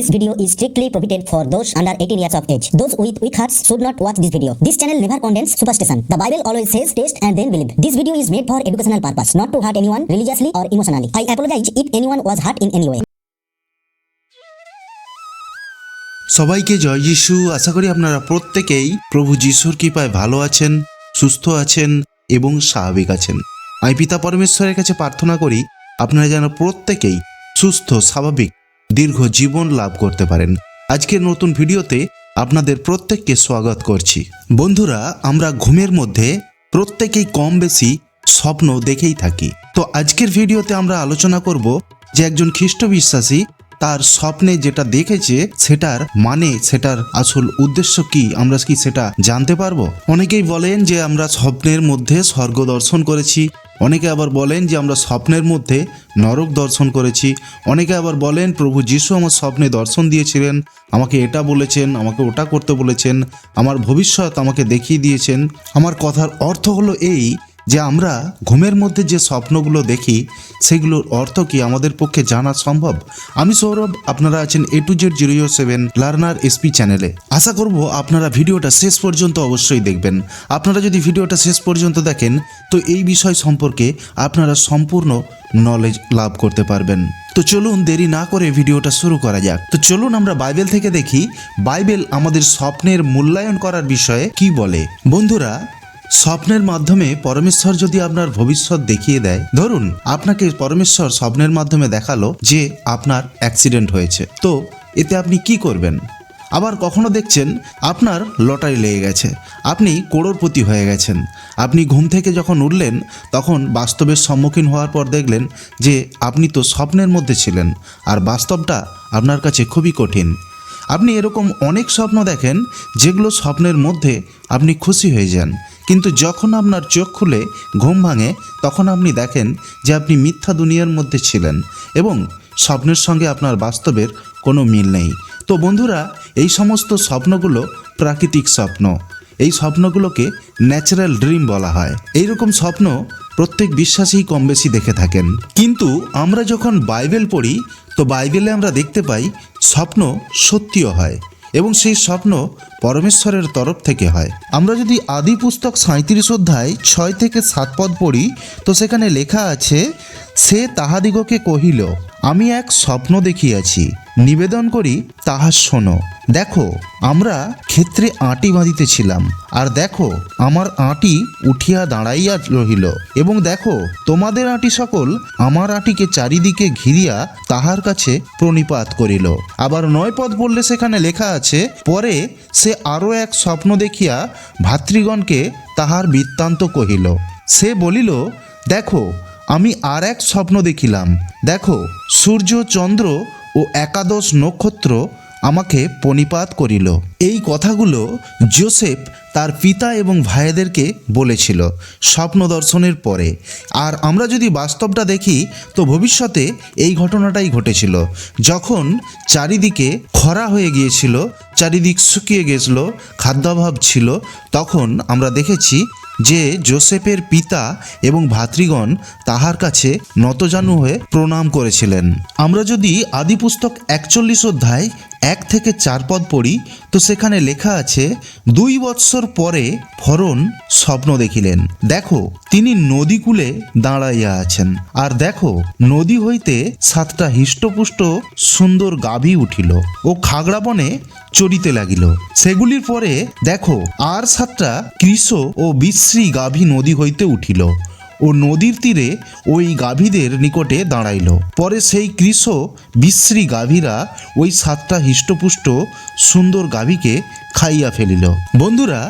This video is strictly prohibited for those under 18 years of age. Those with weak hearts should not watch this video. This channel never condemns superstition. The Bible always says taste and then believe. This video is made for educational purpose, not to hurt anyone religiously or emotionally. I apologize if anyone was hurt in any way. সবাইকে জয় যিশু আশা করি আপনারা প্রত্যেকেই প্রভু যিশুর কৃপায় ভালো আছেন সুস্থ আছেন এবং স্বাভাবিক আছেন আমি পিতা পরমেশ্বরের কাছে প্রার্থনা করি আপনারা যেন প্রত্যেকেই সুস্থ স্বাভাবিক দীর্ঘ জীবন লাভ করতে পারেন। আজকের নতুন ভিডিওতে আপনাদের প্রত্যেককে স্বাগত করছি। বন্ধুরা, আমরা ঘুমের মধ্যে প্রত্যেকেই কম বেশি স্বপ্ন দেখেই থাকি। তো আজকের ভিডিওতে আমরা আলোচনা করব যে একজন খ্রিস্ট বিশ্বাসী তার স্বপ্নে যেটা দেখেছে, সেটার মানে সেটার আসল উদ্দেশ্য কি? আমরা কি সেটা জানতে পারব? অনেকেই বলেন যে আমরা স্বপ্নের মধ্যে স্বর্গ দর্শন করেছি। অনেকে আবার বলেন যে আমরা স্বপ্নের মধ্যে নরক দর্শন করেছি। অনেকে আবার বলেন, প্রভু যিশু আমার স্বপ্নে দর্শন দিয়েছিলেন। আমাকে এটা বলেছেন, আমাকে ওটা করতে বলেছেন। আমার ভবিষ্যৎ আমাকে দেখিয়ে দিয়েছেন। আমার কথার অর্থ হলো এই যে আমরা ঘুমের মধ্যে যে স্বপ্নগুলো দেখি, সেগুলোর অর্থ কি আমাদের পক্ষে জানা সম্ভব? আমি সৌরভ, আপনারা আছেন A to Z zero seven learner SP চ্যানেলে। আশা করব আপনারা ভিডিওটা শেষ পর্যন্ত অবশ্যই দেখবেন। আপনারা যদি ভিডিওটা শেষ পর্যন্ত দেখেন, তো এই বিষয় সম্পর্কে আপনারা সম্পূর্ণ নলেজ লাভ করতে পারবেন। তো চলুন দেরি না করে ভিডিওটা শুরু করা যাক। তো চলুন আমরা বাইবেল থেকে দেখি। বাইবেল আমাদের স্বপ্নের মূল্যায়ন করার বিষয়ে কি বলে? বন্ধুরা স্বপ্নের মাধ্যমে পরমেশ্বর যদি আপনার ভবিষ্যৎ দেখিয়ে দেয়, ধরুন আপনাকে পরমেশ্বর স্বপ্নের মাধ্যমে দেখাল যে আপনার অ্যাক্সিডেন্ট হয়েছে, তো এতে আপনি কি করবেন? আবার কখনো দেখছেন আপনার লটারি লেগে গেছে, আপনি করোড়পতি হয়ে গেছেন, আপনি ঘুম থেকে যখন উঠলেন, তখন বাস্তবের সম্মুখীন হওয়ার পর দেখলেন যে আপনি তো স্বপ্নের মধ্যে ছিলেন, আর বাস্তবটা আপনার কাছে খুবই কঠিন। আপনি এরকম অনেক স্বপ্ন দেখেন, যেগুলো স্বপ্নের মধ্যে আপনি খুশি হয়ে যান কিন্তু যখন আপনার চোখ খুলে, ঘুম ভাঙে, তখন আপনি দেখেন যে আপনি মিথ্যা দুনিয়ার মধ্যে ছিলেন এবং স্বপ্নের সঙ্গে আপনার বাস্তবের কোনো মিল নেই। তো বন্ধুরা, এই সমস্ত স্বপ্নগুলো প্রাকৃতিক স্বপ্ন। এই স্বপ্নগুলোকে ন্যাচারাল ড্রিম বলা হয়। এইরকম স্বপ্ন প্রত্যেক বিশ্বাসী কম বেশি দেখে থাকেন। কিন্তু আমরা যখন বাইবেল পড়ি, তো বাইবেলে আমরা দেখতে পাই স্বপ্ন সত্যিও হয়। এবং সেই স্বপ্ন পরমেশ্বরের তরফ থেকে হয়। আমরা যদি আদি পুস্তক সাঁত্রিশ অধ্যায় ছয় থেকে সাত পদ পড়ি, তো সেখানে লেখা আছে, সে তাহাদিগকে কহিল, আমি এক স্বপ্ন দেখিয়াছি। নিবেদন করি, তাহা শোনো। দেখো, আমরা ক্ষেত্রে আঁটি বাঁধিতেছিলাম আর দেখো, আমার আঁটি উঠিয়া দাঁড়াইয়া রহিল। এবং দেখো, তোমাদের আঁটি সকল আমার আঁটিকে চারিদিকে ঘিরিয়া তাহার কাছে প্রণিপাত করিল। আবার নয় পদ বললে সেখানে লেখা আছে, পরে সে আরও এক স্বপ্ন দেখিয়া ভাতৃগণকে তাহার বৃত্তান্ত কহিল। সে বলিল, দেখো, আমি আর এক স্বপ্ন দেখিলাম। দেখো, সূর্য, চন্দ্র ও একাদশ নক্ষত্র আমাকে পণিপাত করিল। এই কথাগুলো জোসেফ তার পিতা এবং ভাইদেরকে বলেছিল স্বপ্ন দর্শনের পরে। আর আমরা যদি বাস্তবটা দেখি, তো ভবিষ্যতে এই ঘটনাটাই ঘটেছিল। যখন চারিদিকে খরা হয়ে গিয়েছিল, চারিদিক শুকিয়ে গেছিল, খাদ্যাভাব ছিল, তখন আমরা দেখেছি যে জোসেফের পিতা এবং ভাতৃগণ তাহার কাছে নতজানু হয়ে প্রণাম করেছিলেন। আমরা যদি আদিপুস্তক একচল্লিশ অধ্যায় এক থেকে চার পদ পড়ি, তো সেখানে লেখা আছে, দুই বৎসর পরে ফরন স্বপ্ন দেখিলেন। দেখো, তিনি নদীকূলে দাঁড়াইয়া আছেন। আর দেখো, নদী হইতে সাতটা হিষ্টপুষ্ট সুন্দর গাভী উঠিল ও খাগড়া বনে চড়িতে লাগিল। সেগুলির পরে দেখো, আর সাতটা কৃষ ও বিশ্রী গাভী নদী হইতে উঠিল। ও নদীর তীরে ওই গাভীদের নিকটে দাঁড়াইল। পরে সেই কৃষ বিশ্রী গাভীরা ওই সাতটা হৃষ্টপুষ্ট সুন্দর গাভীকে খাইয়া ফেলিল। বন্ধুরা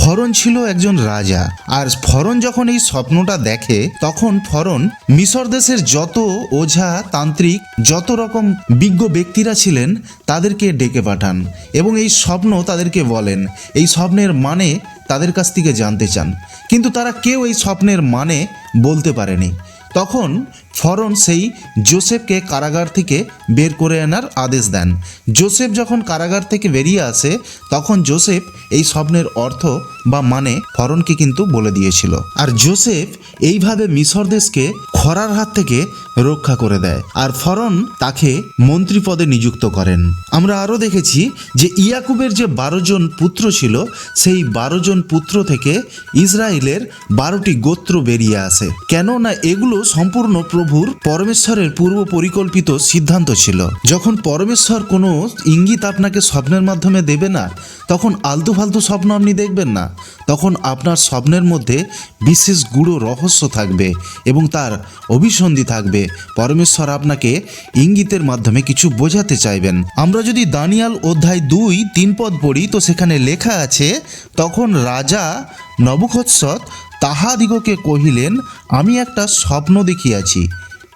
ফরন ছিল একজন রাজা, আর ফরন যখন এই স্বপ্নটা দেখে, তখন ফরন মিশর দেশের যত ওঝা তান্ত্রিক, যত রকম বিজ্ঞ ব্যক্তিরা ছিলেন, তাদেরকে ডেকে পাঠান এবং এই স্বপ্ন তাদেরকে বলেন। এই স্বপ্নের মানে তাদের কাছ থেকে জানতে চান। কিন্তু তারা কেউ এই স্বপ্নের মানে বলতে পারেনি। তখন ফরন সেই জোসেফকে কারাগার থেকে বের করে আনার আদেশ দেন। জোসেফ যখন কারাগার থেকে বেরিয়ে আসে, তখন জোসেফ এই স্বপ্নের অর্থ বা মানে ফরনকে কিন্তু বলে দিয়েছিল। আর জোসেফ এইভাবে মিশর দেশকে খরার হাত থেকে রক্ষা করে দেয়। আর ফরন তাকে মন্ত্রী পদে নিযুক্ত করেন। আমরা আরও দেখেছি যে ইয়াকুবের যে বারো জন পুত্র ছিল, সেই বারো জন পুত্র থেকে ইসরায়েলের বারোটি গোত্র বেরিয়ে আসে। কেননা এগুলো সম্পূর্ণ প্রভুর পরমেশ্বরের পূর্ব পরিকল্পিত সিদ্ধান্ত ছিল। যখন পরমেশ্বর কোনো ইঙ্গিত আপনাকে স্বপ্নের মাধ্যমে দেবে না, তখন আলতু ফালতু স্বপ্ন আপনি দেখবেন না। তখন আপনার স্বপ্নের মধ্যে বিশেষ গুঁড়ো রহস্য থাকবে এবং তার অভিসন্ধি থাকবে। পরমেশ্বর আপনাকে ইঙ্গিতের মাধ্যমে কিছু বোঝাতে চাইবেন। আমরা যদি দানিয়াল অধ্যায় দুই, তিন পদ পড়ি, তো সেখানে লেখা আছে, তখন রাজা নবুখৎসৎ তাহাদিগকে কহিলেন, আমি একটা স্বপ্ন দেখিয়াছি।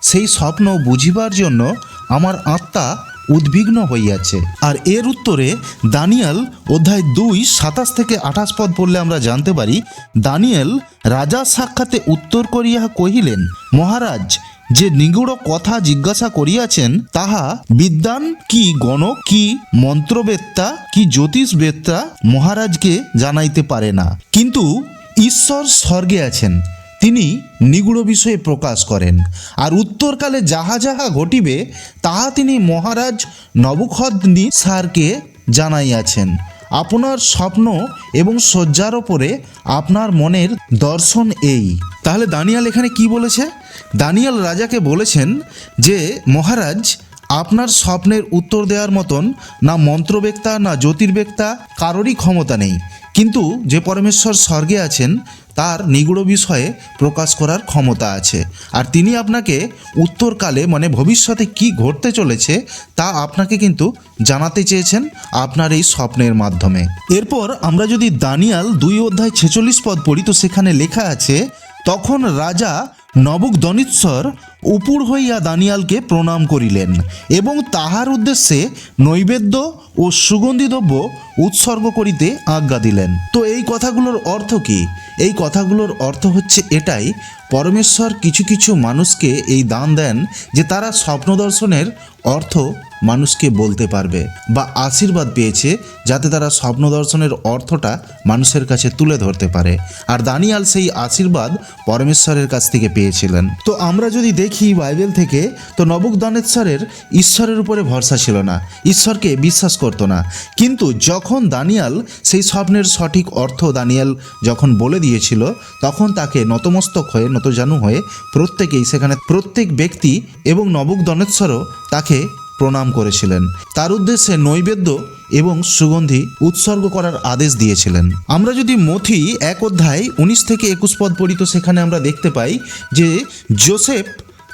সেই স্বপ্ন বুঝিবার জন্য আমার আত্মা উদ্বিগ্ন হইয়াছে। আর এর উত্তরে দানিয়াল অধ্যায় দুই, সাতাশ থেকে আঠাশ পদ পড়লে আমরা জানতে পারি, দানিয়েল রাজা সাক্ষাতে উত্তর করিয়া কহিলেন, মহারাজ যে নিগুড় কথা জিজ্ঞাসা করিয়াছেন, তাহা বিদ্যান কি গণক, কি মন্ত্রবেত্তা, কি জ্যোতিষবেত্তা মহারাজকে জানাইতে পারে না। কিন্তু ঈশ্বর স্বর্গে আছেন, তিনি নিগুড় বিষয়ে প্রকাশ করেন, আর উত্তরকালে যাহা যাহা ঘটিবে, তাহা তিনি মহারাজ নবুখদ্নি সারকে জানাইয়াছেন। আপনার স্বপ্ন এবং শয্যার ওপরে আপনার মনের দর্শন এই। তাহলে দানিয়াল এখানে কি বলেছে? দানিয়াল রাজাকে বলেছেন যে, মহারাজ, আপনার স্বপ্নের উত্তর দেওয়ার মতন না মন্ত্রবেক্তা না জ্যোতির্বেক্তা কারোরই ক্ষমতা নেই। কিন্তু যে পরমেশ্বর স্বর্গে আছেন, তার নিগুড় বিষয়ে প্রকাশ করার ক্ষমতা আছে। আর তিনি আপনাকে উত্তরকালে মানে ভবিষ্যতে কি ঘটতে চলেছে, তা আপনাকে কিন্তু জানাতে চেয়েছেন আপনার এই স্বপ্নের মাধ্যমে। এরপর আমরা যদি দানিয়াল দুই অধ্যায় ছেচল্লিশ পদ পড়ি, তো সেখানে লেখা আছে, তখন রাজা নবুক দনিৎসর উপুর হইয়া দানিয়ালকে প্রণাম করিলেন এবং তাহার উদ্দেশ্যে নৈবেদ্য ও সুগন্ধি দ্রব্য উৎসর্গ করিতে আজ্ঞা দিলেন। তো এই কথাগুলোর অর্থ কি? এই কথাগুলোর অর্থ হচ্ছে এটাই, পরমেশ্বর কিছু কিছু মানুষকে এই দান দেন যে তারা স্বপ্ন দর্শনের অর্থ মানুষকে বলতে পারবে বা আশীর্বাদ পেয়েছে যাতে তারা স্বপ্ন দর্শনের অর্থটা মানুষের কাছে তুলে ধরতে পারে। আর দানিয়াল সেই আশীর্বাদ পরমেশ্বরের কাছ থেকে পেয়েছিলেন তো আমরা যদি দেখি বাইবেল থেকে, তো নবক দানেশ্বরের ঈশ্বরের উপরে ভরসা ছিল না। ঈশ্বরকে বিশ্বাস করতো না। কিন্তু যখন দানিয়াল সেই স্বপ্নের সঠিক অর্থ দানিয়াল যখন বলে দিয়েছিল, তখন তাকে নতমস্তক হয়ে, নতজানু হয়ে প্রত্যেকেই সেখানে প্রত্যেক ব্যক্তি এবং নবক দনেশ্বরও তাকে প্রণাম করেছিলেন। তার উদ্দেশ্যে নৈবেদ্য এবং সুগন্ধি উৎসর্গ করার আদেশ দিয়েছিলেন। আমরা যদি মথি এক অধ্যায় উনিশ থেকে একুশ পদ পড়ি তো সেখানে আমরা দেখতে পাই যে জোসেফ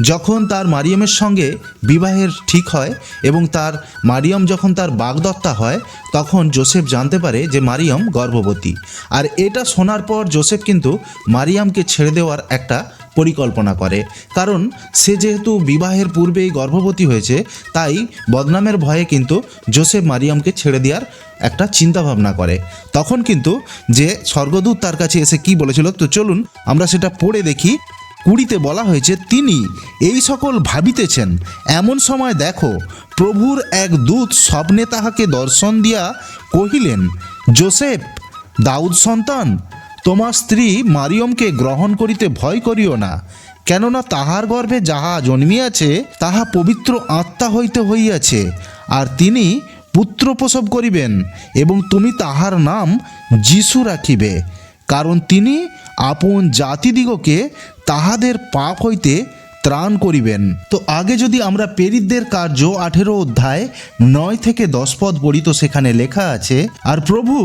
যখন তার মারিয়ামের সঙ্গে বিবাহের ঠিক হয় এবং তার মারিয়াম যখন তার বাগদত্তা হয়, তখন জোসেফ জানতে পারে যে মারিয়াম গর্ভবতী। আর এটা শোনার পর জোসেফ কিন্তু মারিয়ামকে ছেড়ে দেওয়ার একটা পরিকল্পনা করে। কারণ সে যেহেতু বিবাহের পূর্বেই গর্ভবতী হয়েছে, তাই বদনামের ভয়ে কিন্তু জোসেফ মারিয়ামকে ছেড়ে দেওয়ার একটা চিন্তা ভাবনা করে। তখন কিন্তু যে স্বর্গদূত তার কাছে এসে কি বলেছিল, তো চলুন, আমরা সেটা পড়ে দেখি। কুড়িতে বলা হয়েছে, তিনি এই সকল ভাবিতেছেন, এমন সময় দেখো, প্রভুর এক দূত স্বপ্নে তাহাকে দর্শন দিয়া কহিলেন, জোসেফ, দাউদ সন্তান তোমার স্ত্রী মারিয়মকে গ্রহণ করিতে ভয় করিও না, কেননা তাহার গর্ভে যাহা জন্মিয়াছে, তাহা পবিত্র আত্মা হইতে হইয়াছে, আর তিনি পুত্র প্রসব করিবেন এবং তুমি তাহার নাম যিশু রাখিবে, কারণ তিনি আপন জাতিদিগকে তাহাদের পাপ হইতে ত্রাণ করিবেন। তো আগে যদি আমরা পেরিতদের কার্য আঠেরো অধ্যায় নয় থেকে দশ পদ পড়ি তো সেখানে লেখা আছে, আর প্রভু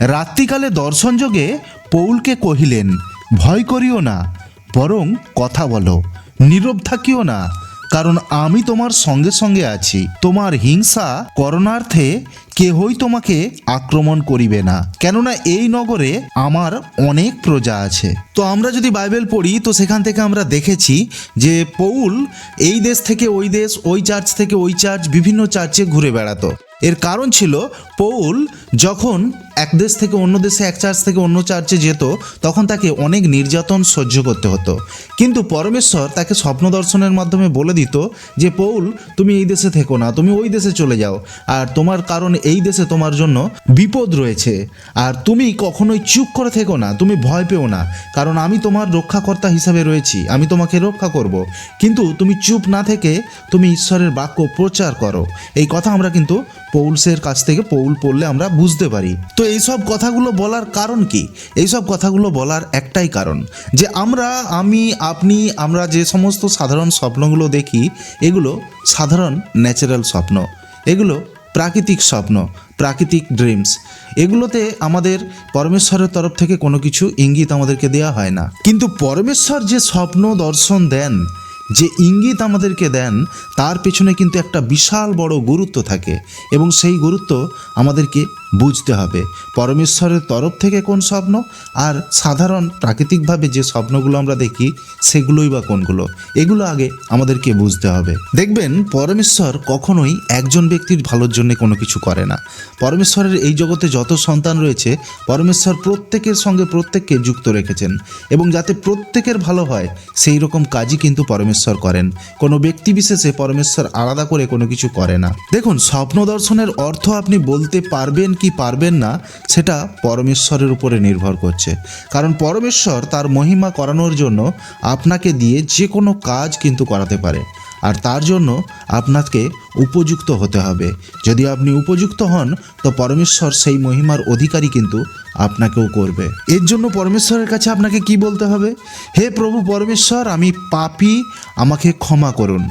রাত্রিকালে দর্শনযোগে পৌলকে কহিলেন, ভয় করিও না, বরং কথা বলো। নীরব থাকিও না, কারণ আমি তোমার সঙ্গে সঙ্গে আছি। তোমার হিংসা করণার্থে কেহই তোমাকে আক্রমণ করিবে না। কেননা এই নগরে আমার অনেক প্রজা আছে। তো আমরা যদি বাইবেল পড়ি, তো সেখান থেকে আমরা দেখেছি যে পৌল এই দেশ থেকে ওই দেশ, ওই চার্চ থেকে ওই চার্চ, বিভিন্ন চার্চে ঘুরে বেড়াতো। এর কারণ ছিল, পৌল যখন এক দেশ থেকে অন্য দেশে, এক চার্চ থেকে অন্য চার্চে যেত, তখন তাকে অনেক নির্যাতন সহ্য করতে হতো। কিন্তু পরমেশ্বর তাকে স্বপ্ন দর্শনের মাধ্যমে বলে দিত যে, পৌল, তুমি এই দেশে থেকো না, তুমি ওই দেশে চলে যাও। আর তোমার কারণ এই দেশে তোমার জন্য বিপদ রয়েছে। আর তুমি কখনোই চুপ করে থেকো না, তুমি ভয় পেও না। কারণ আমি তোমার রক্ষাকর্তা হিসাবে রয়েছি, আমি তোমাকে রক্ষা করব। কিন্তু তুমি চুপ না থেকে তুমি ঈশ্বরের বাক্য প্রচার করো। এই কথা আমরা কিন্তু পৌলসের কাছ থেকে, পৌল পড়লে আমরা বুঝতে পারি। তো এইসব কথাগুলো বলার কারণ কি? এইসব কথাগুলো বলার একটাই কারণ যে আমরা, আমি, আপনি, আমরা যে সমস্ত সাধারণ স্বপ্নগুলো দেখি, এগুলো সাধারণ ন্যাচারাল স্বপ্ন। এগুলো প্রাকৃতিক স্বপ্ন, প্রাকৃতিক ড্রিমস এগুলোতে আমাদের পরমেশ্বরের তরফ থেকে কোনো কিছু ইঙ্গিত আমাদেরকে দেওয়া হয় না। কিন্তু পরমেশ্বর যে স্বপ্ন দর্শন দেন, যে ইঙ্গিত আমাদেরকে দেন, তার পেছনে কিন্তু একটা বিশাল বড় গুরুত্ব থাকে। এবং সেই গুরুত্ব আমাদেরকে বুঝতে হবে। পরমেশ্বরের তরফ থেকে কোন স্বপ্ন? আর সাধারণ প্রাকৃতিকভাবে যে স্বপ্নগুলো আমরা দেখি, সেগুলোই বা কোনগুলো? এগুলো আগে আমাদেরকে বুঝতে হবে। দেখবেন, পরমেশ্বর কখনোই একজন ব্যক্তির ভালোর জন্য কোনো কিছু করে না। পরমেশ্বরের এই জগতে যত সন্তান রয়েছে, পরমেশ্বর প্রত্যেকের সঙ্গে প্রত্যেককে যুক্ত রেখেছেন। এবং যাতে প্রত্যেকের ভালো হয়, সেই রকম কাজই কিন্তু পরমেশ্বর করেন। কোনো ব্যক্তি বিশেষে পরমেশ্বর আলাদা করে কোনো কিছু করে না। দেখুন, স্বপ্ন দর্শনের অর্থ আপনি বলতে পারবেন কি পারবেন না, সেটা পরমেশ্বরের উপরে নির্ভর করছে। কারণ পরমেশ্বর তার মহিমা করানোর জন্য আপনাকে দিয়ে যে কোনো কাজ কিন্তু করাতে পারে। আর তার জন্য আপনাকে উপযুক্ত হতে হবে। যদি আপনি উপযুক্ত হন, তো পরমেশ্বর সেই মহিমার অধিকারী কিন্তু আপনাকেও করবে। এর জন্য পরমেশ্বরের কাছে আপনাকে কি বলতে হবে? হে প্রভু পরমেশ্বর, আমি পাপী, আমাকে ক্ষমা করুন।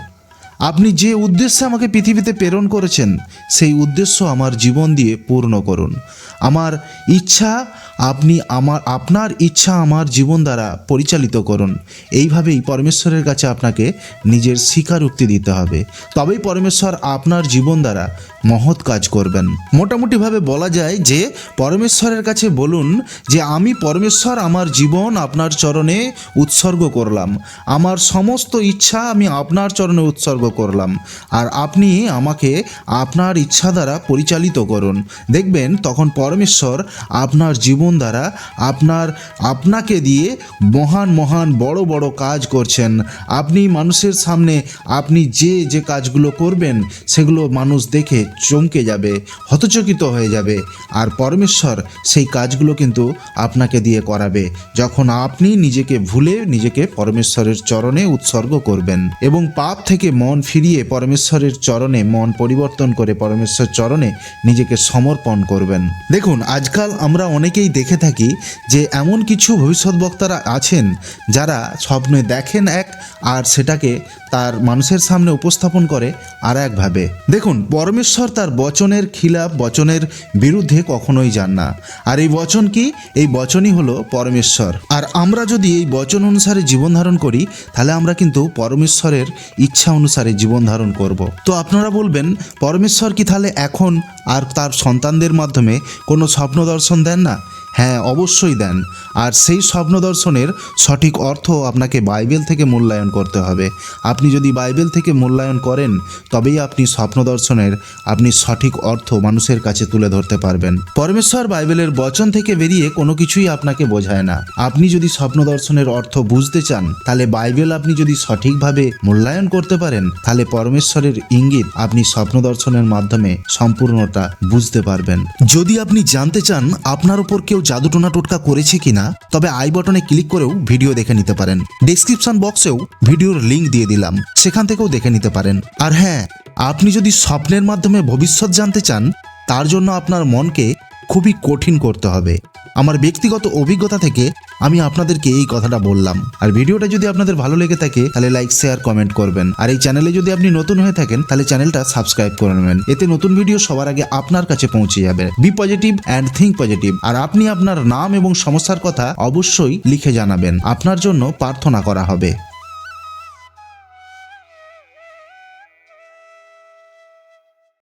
আপনি যে উদ্দেশ্যে আমাকে পৃথিবীতে প্রেরণ করেছেন, সেই উদ্দেশ্য আমার জীবন দিয়ে পূর্ণ করুন। আমার ইচ্ছা, আপনি আমার, আপনার ইচ্ছা আমার জীবন দ্বারা পরিচালিত করুন। এইভাবেই পরমেশ্বরের কাছে আপনাকে নিজের স্বীকারোক্তি দিতে হবে। তবেই পরমেশ্বর আপনার জীবন দ্বারা মহৎ কাজ করবেন। মোটামুটিভাবে বলা যায় যে, পরমেশ্বরের কাছে বলুন যে, আমি পরমেশ্বর আমার জীবন আপনার চরণে উৎসর্গ করলাম। আমার সমস্ত ইচ্ছা আমি আপনার চরণে উৎসর্গ করলাম। আর আপনি আমাকে আপনার ইচ্ছা দ্বারা পরিচালিত করুন। দেখবেন তখন পরমেশ্বর আপনার জীবন দ্বারা আপনার, আপনাকে দিয়ে মহান মহান, বড় বড় কাজ করছেন। আপনি মানুষের সামনে আপনি যে যে কাজগুলো করবেন, সেগুলো মানুষ দেখে চমকে যাবে, হতচকিত হয়ে যাবে। আর পরমেশ্বর সেই কাজগুলো কিন্তু আপনাকে দিয়ে করাবে। যখন আপনি নিজেকে ভুলে নিজেকে পরমেশ্বরের চরণে উৎসর্গ করবেন এবং পাপ থেকে মন ফিরিয়ে পরমেশ্বরের চরণে মন পরিবর্তন করে পরমেশ্বর চরণে নিজেকে সমর্পণ করবেন। দেখুন, আজকাল আমরা অনেকেই দেখে থাকি যে এমন কিছু ভবিষ্যৎ বক্তারা আছেন যারা স্বপ্নে দেখেন এক আর সেটাকে তার মানুষের সামনে উপস্থাপন করে আর একভাবে দেখুন, পরমেশ্বর তার বচনের খিলাফ, বচনের বিরুদ্ধে কখনোই যান না। আর এই বচন কি? এই বচনই হলো পরমেশ্বর। আর আমরা যদি এই বচন অনুসারে জীবন ধারণ করি, তাহলে আমরা কিন্তু পরমেশ্বরের ইচ্ছা অনুসারে জীবন ধারণ করব। তো আপনারা বলবেন, পরমেশ্বর কি তাহলে এখন আর তার সন্তানদের মাধ্যমে কোনো স্বপ্ন দর্শন দেন না? হ্যাঁ অবশ্যই দেন। আর সেই স্বপ্ন দর্শনের সঠিক অর্থ আপনাকে বাইবেল থেকে মূল্যায়ন করতে হবে। আপনি যদি বাইবেল থেকে মূল্যায়ন করেন, তবেই আপনি স্বপ্ন দর্শনের আপনি সঠিক অর্থ মানুষের কাছে তুলে ধরতে পারবেন। পরমেশ্বর বাইবেলের বচন থেকে বেরিয়ে কোনো কিছুই আপনাকে বোঝায় না। আপনি যদি স্বপ্ন দর্শনের অর্থ বুঝতে চান, তাহলে বাইবেল আপনি যদি সঠিকভাবে মূল্যায়ন করতে পারেন, তাহলে পরমেশ্বরের ইঙ্গিত আপনি স্বপ্ন দর্শনের মাধ্যমে সম্পূর্ণটা বুঝতে পারবেন। যদি আপনি জানতে চান, আপনার উপর কেউ জাদুটোনা টোটকা করেছে কিনা, তবে আই বটনে ক্লিক করেও ভিডিও দেখে নিতে পারেন। ডিসক্রিপশন বক্সেও ভিডিওর লিঙ্ক দিয়ে দিলাম, সেখান থেকেও দেখে নিতে পারেন। আর হ্যাঁ আপনি যদি স্বপ্নের মাধ্যমে ভবিষ্যৎ জানতে চান, তার জন্য আপনার মনকে খুবই কঠিন করতে হবে। আমার ব্যক্তিগত অভিজ্ঞতা থেকে আমি আপনাদেরকে এই কথাটা বললাম। আর ভিডিওটা যদি আপনাদের ভালো লেগে থাকে, তাহলে লাইক শেয়ার কমেন্ট করবেন। আর এই চ্যানেলে যদি আপনি নতুন হয়ে থাকেন, তাহলে চ্যানেলটা সাবস্ক্রাইব করে নেবেন। এতে নতুন ভিডিও সবার আগে আপনার কাছে পৌঁছে যাবে। Be positive and think positive আর আপনি আপনার নাম এবং সমস্যার কথা অবশ্যই লিখে জানাবেন। আপনার জন্য প্রার্থনা করা হবে।